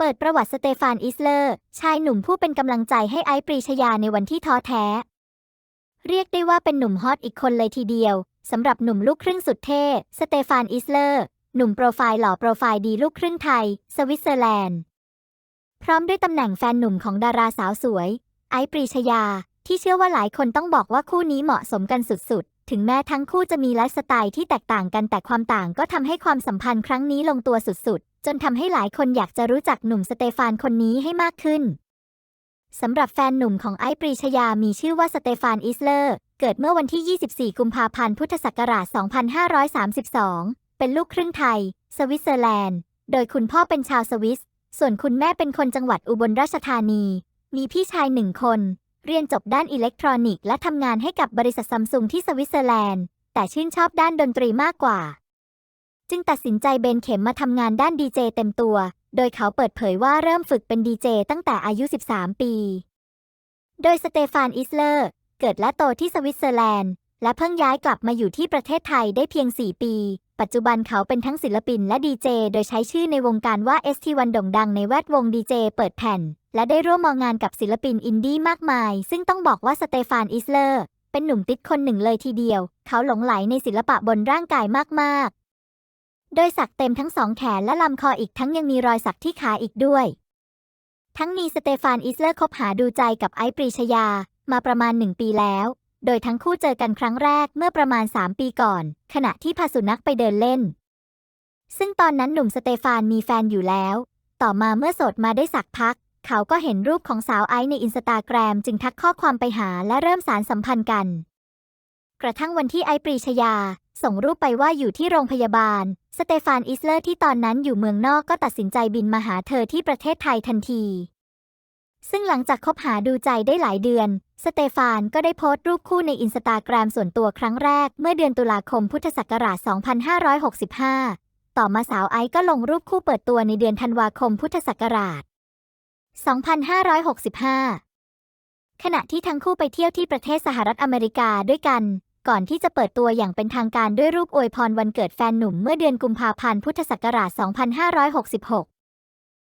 เปิดประวัติสเตฟานอิสเลอร์ ชายหนุ่มผู้เป็นกำลังใจให้ไอซ์ปรีชยาในวันที่ท้อแท้ เรียกได้ว่าเป็นหนุ่มฮอตอีกคนเลยทีเดียวสำหรับหนุ่มลูกครึ่งสุดเท่สเตฟานอิสเลอร์ หนุ่มโปรไฟล์หล่อโปรไฟล์ดีลูกครึ่งไทย สวิตเซอร์แลนด์ พร้อมด้วยตำแหน่งแฟนหนุ่มของดาราสาวสวย ไอซ์ปรีชยา ที่เชื่อว่าหลายคนต้องบอกว่าคู่นี้เหมาะสมกันสุดๆ ถึงแม้ทั้งคู่จะมีไลฟ์สไตล์ที่แตกต่างกันแต่ความต่างก็ทำให้ความสัมพันธ์ครั้งนี้ลงตัวสุดๆ จนทำให้หลายคนอยากจะรู้จักหนุ่มสเตฟานคนนี้ให้มากขึ้นสำหรับแฟนหนุ่มของไอซ์ปรีชยามีชื่อว่าสเตฟานอิสเลอร์ เกิดเมื่อวันที่ 24 กุมภาพันธ์พุทธศักราช 2532 เป็นลูกครึ่งไทย สวิตเซอร์แลนด์ โดยคุณพ่อเป็นชาวสวิส ส่วนคุณแม่เป็นคนจังหวัดอุบลราชธานี มีพี่ชายหนึ่งคน เรียนจบด้านอิเล็กทรอนิกส์และทำงานให้กับบริษัทซัมซุงที่สวิตเซอร์แลนด์ แต่ชื่นชอบด้านดนตรีมากกว่า จึงตัดสินใจเบนเข็มมาทำงานด้านดีเจเต็มตัว โดยเขาเปิดเผยว่าเริ่มฝึกเป็นดีเจตั้งแต่อายุ 13 ปี โดยสเตฟานอิสเลอร์ เกิดและโตที่สวิตเซอร์แลนด์ และเพิ่งย้ายกลับมาอยู่ที่ประเทศไทยได้เพียง 4 ปี ปัจจุบันเขาเป็นทั้งศิลปินและดีเจ โดยใช้ชื่อในวงการว่า ST1 โด่งดังในแวดวงดีเจเปิดแผ่น และได้ร่วมมองงานกับศิลปินอินดี้มากมาย ซึ่งต้องบอกว่าสเตฟานอิสเลอร์ เป็นหนุ่มติดคนหนึ่งเลยทีเดียว เขาหลงไหลในศิลปะบนร่างกายมากๆ โดยสักเต็มทั้งสองแขนและลำคออีกทั้งยังมีรอยสักที่ขาอีกด้วย ทั้งนี้สเตฟานอิสเลอร์คบหาดูใจกับไอปรีชยา มาประมาณหนึ่งปีแล้ว โดยทั้งคู่เจอกันครั้งแรกเมื่อประมาณ 3 ปีก่อน ขณะที่พาสุนัขไปเดินเล่น ซึ่งตอนนั้นหนุ่มสเตฟานมีแฟนอยู่แล้ว ต่อมาเมื่อโสดมาได้สักพัก เขาก็เห็นรูปของสาวไอซ์ในอินสตาแกรมจึงทักข้อความไปหาและเริ่มสารสัมพันธ์กัน กระทั่งวันที่ไอซ์ปรีชยา ส่งรูปไปว่าอยู่ที่โรงพยาบาล สเตฟานอิสเลอร์ที่ตอนนั้นอยู่เมืองนอกก็ตัดสินใจบินมาหาเธอที่ประเทศไทยทันที ซึ่งหลังจากคบหาดูใจได้หลายเดือน สเตฟานก็ได้โพสต์รูปคู่ในอินสตาแกรมส่วนตัวครั้งแรก เมื่อเดือนตุลาคมพุทธศักราช 2565 ต่อมาสาวไอซ์ก็ลงรูปคู่เปิดตัวในเดือนธันวาคมพุทธศักราช 2565 ขณะที่ทั้งคู่ไปเที่ยวที่ประเทศสหรัฐอเมริกาด้วยกัน ก่อนที่จะเปิดตัวอย่างเป็นทางการด้วยรูปอวยพรวันเกิดแฟนหนุ่มเมื่อเดือนกุมภาพันธ์พุทธศักราช 2566